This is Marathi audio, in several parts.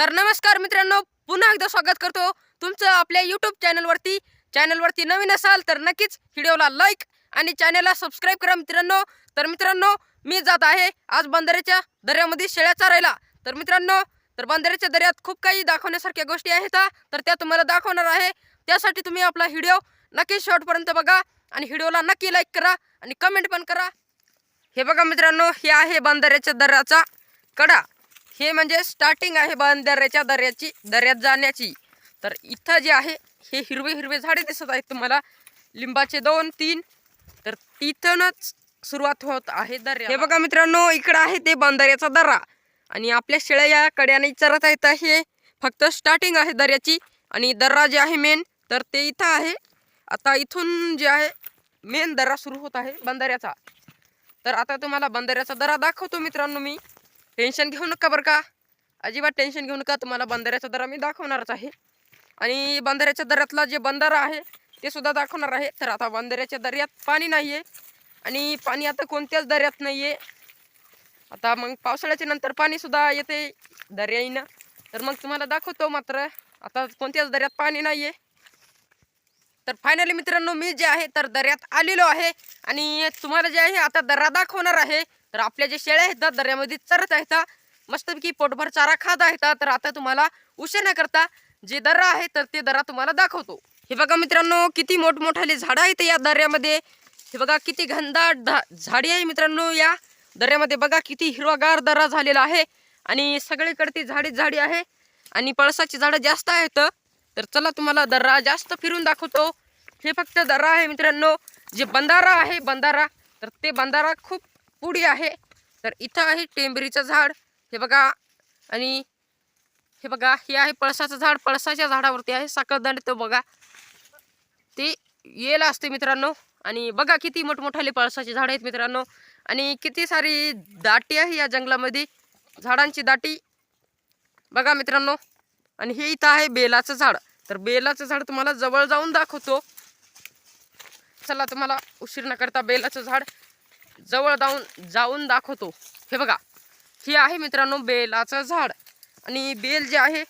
तर नमस्कार मित्रांनो पुन्हा एकदा स्वागत करतो तुमचं आपल्या यूट्यूब चॅनलवरती चॅनलवरती नवीन असाल तर नक्कीच व्हिडिओला लाईक आणि चॅनलला सबस्क्राईब करा मित्रांनो. तर मित्रांनो मी जात आहे आज बंदराच्या दर्यामध्ये शेळ्या चारायला. तर मित्रांनो तर बंदराच्या दर्यात खूप काही दाखवण्यासारख्या गोष्टी आहेत तर त्या तुम्हाला दाखवणार आहे. त्यासाठी तुम्ही आपला व्हिडिओ नक्की शेवटपर्यंत बघा आणि व्हिडिओला नक्की लाईक करा आणि कमेंट पण करा. हे बघा मित्रांनो हे आहे बंदऱ्याच्या दर्याचा कडा. हे म्हणजे स्टार्टिंग आहे बंदराच्या दर्याची दर्यात जाण्याची. तर इथं जे आहे हे हिरवे हिरवे झाडे दिसत आहेत तुम्हाला. लिंबाचे दोन तीन. तर तिथूनच सुरुवात होत आहे दर्या. हे बघा मित्रांनो इकडं आहे ते बंदऱ्याचा दर्रा आणि आपल्या शेळ्या या कड्याने चरत आहेत. हे फक्त स्टार्टिंग आहे दर्याची. आणि दर्रा जे आहे मेन तर ते इथं आहे. आता इथून जे आहे मेन दर्रा सुरू होत आहे बंदऱ्याचा तर आता तुम्हाला बंदऱ्याचा दरा दाखवतो मित्रांनो मी. टेन्शन घेऊ नका बरं का. अजिबात टेन्शन घेऊ नका. तुम्हाला बंदऱ्याचा दरा मी दाखवणारच आहे. आणि बंदऱ्याच्या दऱ्यातला जे बंधारा आहे ते सुद्धा दाखवणार आहे. तर आता बंदऱ्याच्या दर्यात पाणी नाही आहे आणि पाणी आता कोणत्याच दर्यात नाही आहे आता मग पावसाळ्याच्या नंतर पाणीसुद्धा येते दर्याईनं. तर मग तुम्हाला दाखवतो मात्र आता कोणत्याच दर्यात पाणी नाही आहे तर फायनली मित्रांनो मी जे आहे तर दर्यात आलेलो आहे. आणि तुम्हाला जे आहे आता दर्रा दाखवणार आहे. तर आपल्या जे शेळ्या आहेत त्या दर्यामध्ये चरत आहेत मस्तपैकी पोटभर चारा खात आहेत तर आता तुम्हाला उशीर न करता जे दर्रा आहे तर ते दर्रा तुम्हाला दाखवतो. हे बघा मित्रांनो किती मोठमोठाले झाडं आहेत या दर्यामध्ये. हे बघा किती घनदाट धा- झाडी आहे मित्रांनो या दर्यामध्ये. बघा किती हिरवागार दर्रा झालेला आहे. आणि सगळीकडे ती झाडीच झाडी आहे. आणि पळसाची झाडं जास्त आहेत. तर चला तुम्हाला दर्रा जास्त फिरून दाखवतो. हे फक्त दर्रा आहे मित्रांनो. जे बंधारा आहे बंधारा तर ते बंधारा खूप पुढे आहे. तर इथं आहे टेंबरीचं झाड. हे बघा. आणि हे बघा हे आहे पळसाचं झाड. पळसाच्या झाडावरती आहे साखरदंड तो बघा. ते येला असते मित्रांनो. आणि बघा किती मोठमोठाले पळसाचे झाड आहेत मित्रांनो. आणि किती सारी दाटी आहे या जंगलामध्ये. झाडांची दाटी. बघा मित्रांनो. आणि हे इथं आहे बेलाचं झाड. तर बेलाचं झाड तुम्हाला जवळ जाऊन दाखवतो. चला तुम्हाला उशीर न करता बेलाचं झाड जवळ जाऊन जाऊन दाखवतो. हे बघा हे आहे मित्रांनो बेलाचं झाड. आणि बेल जे आहे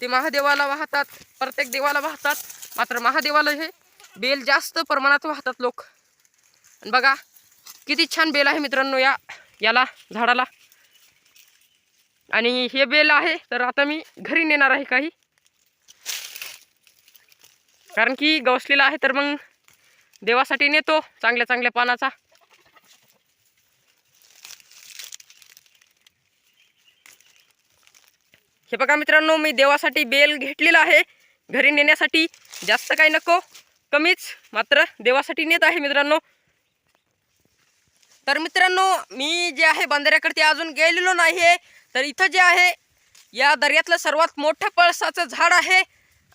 ते महादेवाला वाहतात प्रत्येक देवाला वाहतात. मात्र महादेवाला हे बेल जास्त प्रमाणात वाहतात लोक. आणि बघा किती छान बेल आहे मित्रांनो या याला झाडाला. आणि हे बेल आहे तर आता मी घरी नेणार आहे काही. कारण की गवसलेला आहे तर मग देवासाठी नेतो चांगल्या चांगल्या पानाचा. हे बघा मित्रांनो मी देवासाठी बेल घेतलेला आहे. घरी नेण्यासाठी जास्त काही नको कमीच मात्र देवासाठी नेत आहे मित्रांनो. तर मित्रांनो मी जे आहे बंदऱ्याकडे अजून गेलेलो नाही आहे तर इथं जे आहे या दर्यातलं सर्वात मोठं पळसाचं झाड आहे.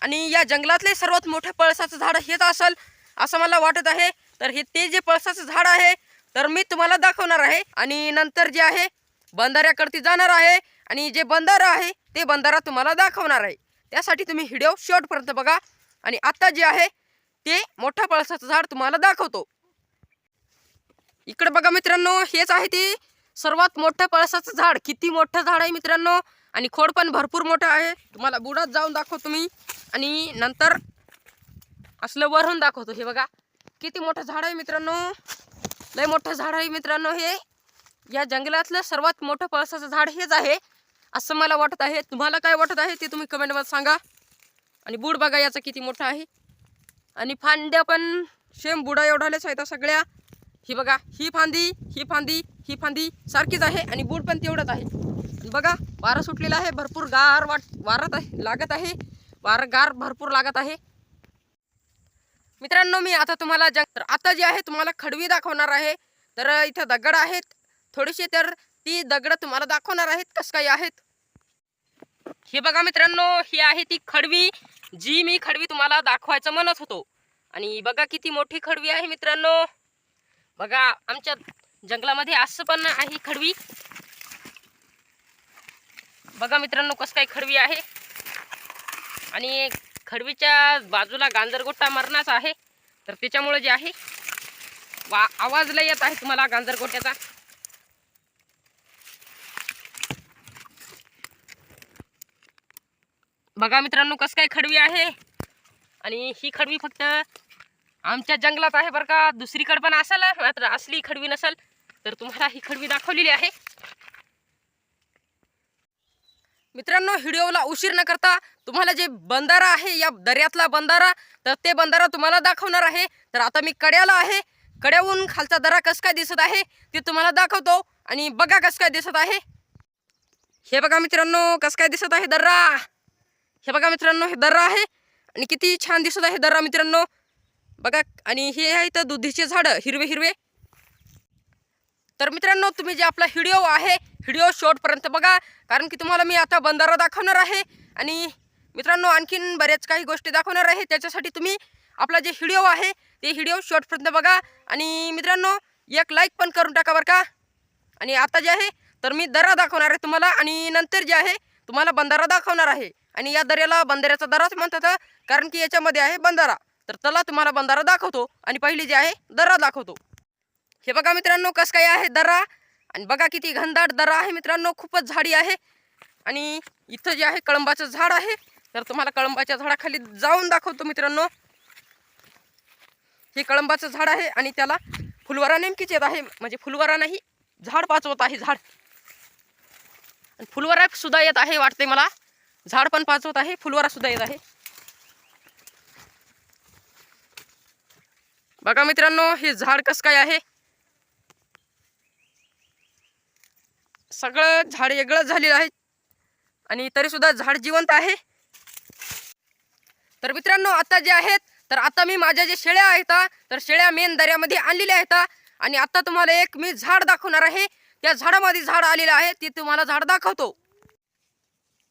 आणि या जंगलातले सर्वात मोठं पळसाचं झाड हेच असेल असं मला वाटत आहे. तर हे ते जे पळसाचं झाड आहे तर मी तुम्हाला दाखवणार आहे. आणि नंतर जे आहे बंधाऱ्याकडती जाणार आहे. आणि जे बंधारा आहे ते बंधारा तुम्हाला दाखवणार आहे. त्यासाठी तुम्ही व्हिडिओ शेवटपर्यंत बघा आणि आता जे आहे ते मोठं पळसाचं झाड तुम्हाला दाखवतो. इकडे बघा मित्रांनो हेच आहे ते सर्वात मोठं पळसाचं झाड. किती मोठं झाड आहे मित्रांनो? आणि खोड पण भरपूर मोठं आहे. तुम्हाला बुडात जाऊन दाखवतो मी. आणि नंतर असलं वरून दाखवतो. हे बघा किती मोठं झाड आहे मित्रांनो? लय मोठं झाड आहे मित्रांनो हे. या जंगलातलं सर्वात मोठं पळसाचं झाड हेच आहे. असं मला वाटत आहे. तुम्हाला काय वाटत आहे ते तुम्ही कमेंटमध्ये सांगा. आणि बुड बघा याचा किती मोठा आहे. आणि फांद्या पण सेम बुडा एवढालेच आहेत सगळ्या. ही बघा ही फांदी ही फांदी ही फांदी सारखीच आहे आणि बूड पण तेवढंच आहे. बघा वारं सुटलेलं आहे भरपूर गार वाट वारत आहे लागत आहे. वारं गार भरपूर लागत आहे. मित्रांनो मी आता तुम्हाला जंग आता जे आहे तुम्हाला खडवी दाखवणार आहे. तर इथं दगड आहेत. थोडीशी तर ती दगड तुम्हाला दाखवणार आहेत. कसं काही आहेत? हे बघा मित्रांनो ही आहे ती खडवी जी मी खडवी तुम्हाला दाखवायचं म्हणत होतो. आणि बघा किती मोठी खडवी आहे मित्रांनो. बघा आमच्या जंगलामध्ये असं पण आहे खडवी. बघा मित्रांनो कसं काय खडवी आहे. आणि खडवीच्या बाजूला गांजरगोटा मरणाचा आहे. तर त्याच्यामुळे जे आहे वा आवाज लय येत आहे तुम्हाला गांजरगोट्याचा. बघा मित्रांनो कसं काय खडवी आहे. आणि ही खडवी फक्त आमच्या जंगलात आहे बरं का. दुसरीकडे पण असेल मात्र असली खडवी नसेल तर तुम्हाला ही खडवी दाखवलेली आहे. मित्रांनो व्हिडिओला उशीर न करता तुम्हाला जे बंधारा आहे या दर्यातला बंधारा तर ते बंधारा तुम्हाला दाखवणार आहे. तर आता मी कड्याला आहे. कड्याहून खालचा दरा कसं काय दिसत आहे ते तुम्हाला दाखवतो. आणि बघा कसं काय दिसत आहे. हे बघा मित्रांनो कसं काय दिसत आहे दर्रा. हे बघा मित्रांनो हे दर्रा आहे. आणि किती छान दिसत आहे दर्रा मित्रांनो. बघा आणि हे आहे तर दुधीचे झाडं हिरवे हिरवे. तर मित्रांनो तुम्ही जे आपला व्हिडिओ आहे व्हिडिओ शॉर्टपर्यंत बघा. कारण की तुम्हाला मी आता बंधारा दाखवणार आहे. आणि मित्रांनो आणखीन बऱ्याच काही गोष्टी दाखवणार आहे. त्याच्यासाठी तुम्ही आपला जे व्हिडिओ आहे ते व्हिडिओ शॉर्टपर्यंत बघा. आणि मित्रांनो एक लाईक पण करून टाका बरं का. आणि आता जे आहे तर मी दर्रा दाखवणार आहे तुम्हाला. आणि नंतर जे आहे तुम्हाला बंधारा दाखवणार आहे. आणि या दर्याला बंधाऱ्याचा दराच म्हणतात कारण की याच्यामध्ये आहे बंधारा. तर चला तुम्हाला बंधारा दाखवतो आणि पहिली जे आहे दर्रा दाखवतो. हे बघा मित्रांनो कसं काय आहे दर्रा आणि बघा किती घनदाट दर्रा आहे मित्रांनो खूपच झाडी आहे. आणि इथं जे आहे कळंबाचं झाड आहे. तर तुम्हाला कळंबाच्या झाडाखाली जाऊन दाखवतो मित्रांनो. हे कळंबाचं झाड आहे आणि त्याला फुलवारा नेमकीच येत आहे. म्हणजे फुलवारा नाही झाड पाचवत आहे झाड. आणि फुलवारा सुद्धा येत आहे वाटते मला. झाड पण पाचवत आहे फुलवारा सुद्धा येत आहे. बघा मित्रांनो हे झाड कसं काय आहे? सगळं झाड वेगळं झालेलं आहे. आणि तरी सुद्धा झाड जिवंत आहे. तर मित्रांनो आता जे आहेत तर आता मी माझ्या जे शेळ्या आहेत तर शेळ्या मेन दर्यामध्ये आणलेल्या आहेत. आणि आता तुम्हाला एक मी झाड दाखवणार आहे. त्या झाडामध्ये झाड आलेलं आहे ते तुम्हाला झाड दाखवतो.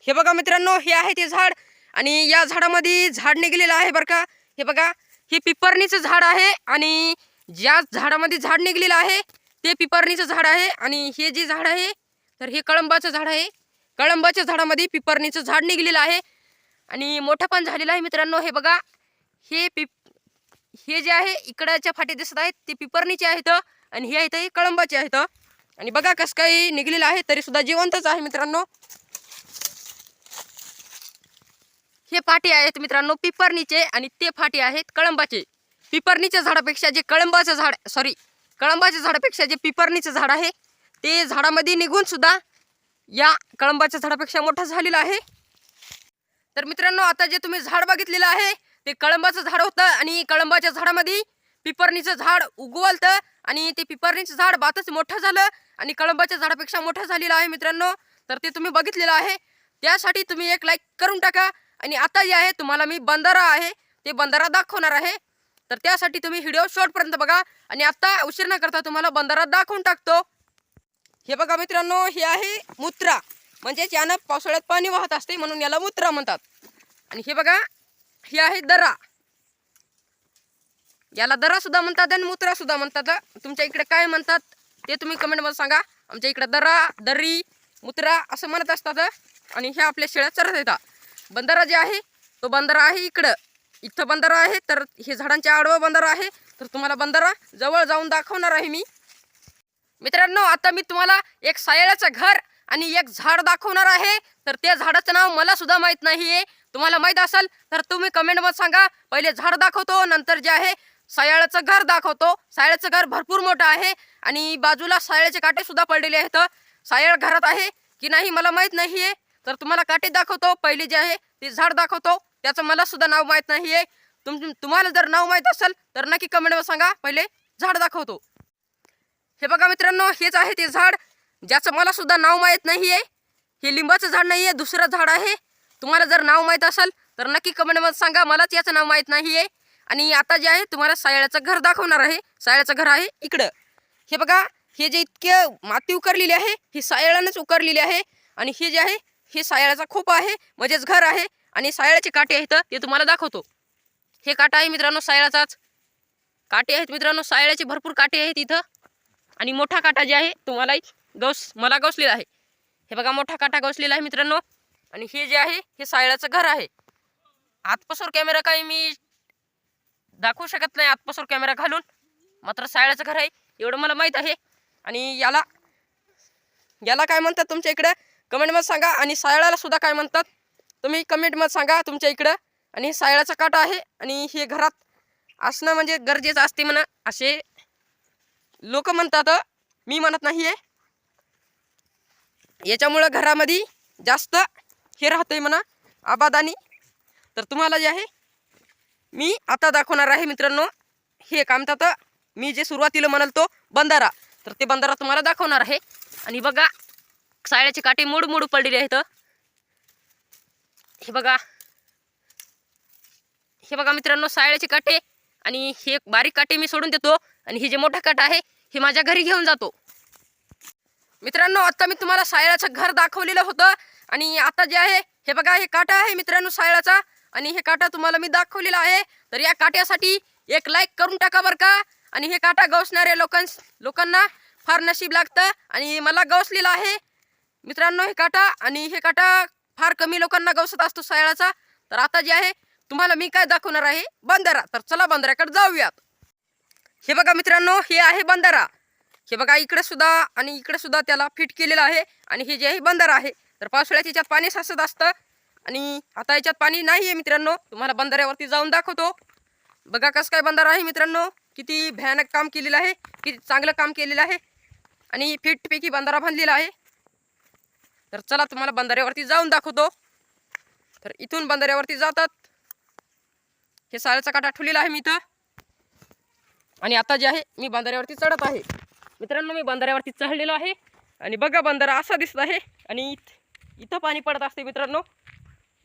हे बघा मित्रांनो हे आहे ते झाड आणि या झाडामध्ये झाड निघलेलं आहे बरं का. हे बघा हे पिपरणीचं झाड आहे आणि ज्या झाडामध्ये झाड निघलेलं आहे ते पिपरणीचं झाड आहे आणि हे जे झाड आहे तर हे कळंबाचं झाड आहे. कळंबाच्या झाडामध्ये पिपरणीचं झाड निघलेलं आहे आणि मोठं पण झालेलं आहे मित्रांनो हे बघा. हे पिप हे जे आहे इकडच्या फाटे दिसत आहेत ते पिपरणीचे आहेत आणि हे आहेत हे कळंबाचे आहेत. आणि बघा कसं काही निघलेलं आहे तरी सुद्धा जिवंतच आहे मित्रांनो. हे फाटी आहेत मित्रांनो पिपरणीचे आणि ते फाटी आहेत कळंबाचे. पिपरणीच्या झाडापेक्षा जे कळंबाचं झाड सॉरी कळंबाच्या झाडापेक्षा जे पिपरणीचं झाड आहे ते झाडामध्ये निघून सुद्धा या कळंबाच्या झाडापेक्षा मोठं झालेलं आहे. तर मित्रांनो आता जे तुम्ही झाड बघितलेलं आहे ते कळंबाचं झाड होतं आणि कळंबाच्या झाडामध्ये पिपरणीचं झाड उगवलतं आणि ते पिपरणीचं झाड बातच मोठं झालं. आणि कळंबाच्या झाडापेक्षा मोठं झालेला आहे मित्रांनो. तर ते तुम्ही बघितलेलं आहे. त्यासाठी तुम्ही एक लाईक करून टाका. आणि आता जे आहे तुम्हाला मी बंधारा आहे ते बंधारा दाखवणार आहे. तर त्यासाठी तुम्ही व्हिडिओ शॉर्टपर्यंत बघा. आणि आता उशीर न करता तुम्हाला बंधारा दाखवून टाकतो. हे बघा मित्रांनो हे आहे मुत्रा. म्हणजेच यानं पावसाळ्यात पाणी वाहत असते म्हणून याला मुत्रा म्हणतात. आणि हे बघा हे आहे दरा. याला दरा सुद्धा म्हणतात आणि मुत्रा सुद्धा म्हणतात. तुमच्या इकडे काय म्हणतात? ते तुम्ही कमेंटमध्ये सांगा. आमच्या इकडं दरा दरी मुत्रा असं म्हणत असतात. आणि हे आपल्या शेळ्या चरत येतात. बंधारा जे आहे तो बंधारा आहे इकडं. इथं बंधारा आहे तर हे झाडांच्या आडवं बंधारा आहे. तर तुम्हाला बंधारा जवळ जाऊन दाखवणार आहे मी. मित्रांनो आता मी तुम्हाला एक सायळाचं घर आणि एक झाड दाखवणार आहे. तर त्या झाडाचं नाव मला सुद्धा माहीत नाही आहे तुम्हाला माहीत असेल तर तुम्ही कमेंटमध्ये सांगा. पहिले झाड दाखवतो नंतर जे आहे सायाळाचं घर दाखवतो. सायाळाचं घर भरपूर मोठं आहे आणि बाजूला सायळाचे काटे सुद्धा पडलेले आहेत. सायळ घरात आहे की नाही मला माहीत नाही आहे तर तुम्हाला काटे दाखवतो. पहिले जे आहे ते झाड दाखवतो. त्याचं मला सुद्धा नाव माहीत नाही आहे तुम तुम्हाला जर नाव माहीत असेल तर नक्की कमेंटमध्ये सांगा. पहिले झाड दाखवतो. हे बघा मित्रांनो हेच आहे ते झाड. ज्याचं मला सुद्धा नाव माहीत नाही आहे हे लिंबाचं झाड नाही आहे दुसरं झाड आहे. तुम्हाला जर नाव माहीत असेल तर नक्की कमेंटमध्ये सांगा. मलाच याचं नाव माहीत नाही आहे आणि आता जे आहे तुम्हाला सायळ्याचं घर दाखवणार आहे. सायळ्याचं घर आहे इकडं. हे बघा हे जे इतके माती उकरलेली आहे ही सायळानंच उकरलेली आहे. आणि हे जे आहे हे सायळाचा खूप आहे म्हणजेच घर आहे. आणि सायळाचे काटे आहेत ते तुम्हाला दाखवतो. हे काटा आहे मित्रांनो सायळाचाच काटे आहेत मित्रांनो सायळ्याचे भरपूर काटे आहेत इथं. आणि मोठा काटा जे आहे तुम्हाला गौस मला गवसलेला आहे. हे बघा मोठा काटा गवसलेला आहे मित्रांनो. आणि हे जे आहे हे सायळाचं घर आहे. आतपासवर कॅमेरा काही मी दाखवू शकत नाही आतपासून कॅमेरा घालून. मात्र सायळाचं घर आहे एवढं मला माहीत आहे. आणि याला याला काय म्हणतात तुमच्या इकडे? कमेंटमध्ये सांगा. आणि सायळाला सुद्धा काय म्हणतात? तुम्ही कमेंटमध्ये सांगा तुमच्या इकडं. आणि हे सायळाचा काटा आहे आणि हे घरात असणं म्हणजे गरजेचं असते म्हणा. असे लोक म्हणतात मी म्हणत नाही आहे याच्यामुळं घरामध्ये जास्त हे राहतंय म्हणा. आबादानी. तर तुम्हाला जे आहे मी आता दाखवणार आहे मित्रांनो. हे काम तर मी जे सुरुवातीला म्हणाल तो बंधारा. तर ते बंधारा तुम्हाला दाखवणार आहे. आणि बघा साळ्याचे काटे मोड मोड पडलेले आहेत हे बघा. हे बघा मित्रांनो साळ्याचे काटे आणि हे बारीक काटे मी सोडून देतो. आणि हे जे मोठा काटा आहे हे माझ्या घरी घेऊन जातो. मित्रांनो आता मी तुम्हाला सायळाचं घर दाखवलेलं होतं. आणि आता जे आहे हे बघा हे काटा आहे मित्रांनो सायळाचा आणि हे काटा तुम्हाला मी दाखवलेला आहे. तर या काट्यासाठी एक लाईक करून टाका बरं का. आणि हे काटा गवसणाऱ्या लोकां लोकांना फार नशीब लागतं. आणि मला गवसलेलं आहे. मित्रांनो हे काटा आणि हे काटा फार कमी लोकांना गवसत असतो सायळाचा. तर आता जे आहे तुम्हाला मी काय दाखवणार आहे? बंधारा तर चला बंधाऱ्याकडे जाऊयात. हे बघा मित्रांनो हे आहे बंधारा हे बघा इकडे सुद्धा आणि इकडे सुद्धा त्याला फिट केलेलं आहे. आणि हे जे आहे बंधारा आहे. तर पावसाळ्यात याच्यात पाणी साचत असतं. आणि आता याच्यात पाणी नाही आहे मित्रांनो. तुम्हाला बंधाऱ्यावरती जाऊन दाखवतो. बघा कसं काय बंधारा आहे मित्रांनो. किती भयानक काम केलेलं आहे. किती चांगलं काम केलेलं आहे. आणि फिटपैकी बंधारा बांधलेला आहे. तर चला तुम्हाला बंधाऱ्यावरती जाऊन दाखवतो. तर इथून बंधाऱ्यावरती जातात. हे साऱ्याचा काटा ठेवलेला आहे मी इथं. आणि आता जे आहे मी बंधाऱ्यावरती चढत आहे. मित्रांनो मी बंधाऱ्यावरती चढलेलो आहे. आणि बघा बंधारा असा दिसत आहे. आणि इथ- इथं पाणी पडत असते मित्रांनो.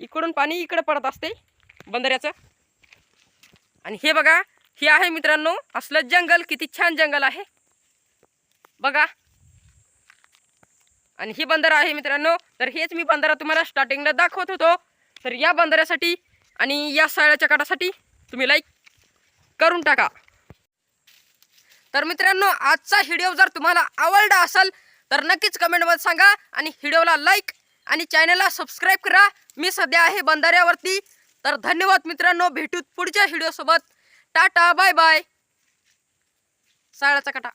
इकडून पाणी इकडे पडत असते बंधाऱ्याचं आणि हे बघा हे आहे मित्रांनो असलं जंगल किती छान जंगल आहे. बघा. आणि हे बंदर आहे मित्रांनो तर हेच मी बंधारा तुम्हाला स्टार्टिंगला दाखवत होतो. तर या बंधाऱ्यासाठी आणि या साळ्याच्या काठासाठी तुम्ही लाईक करून टाका. तर मित्रांनो आजचा व्हिडिओ जर तुम्हाला आवडला असेल तर नक्कीच कमेंटमध्ये सांगा आणि व्हिडिओला लाईक आणि चॅनलला सबस्क्राईब करा. मी सध्या आहे बंधाऱ्यावरती. तर धन्यवाद मित्रांनो. भेटूत पुढच्या व्हिडिओसोबत टाटा बाय बाय साळाचा कटा.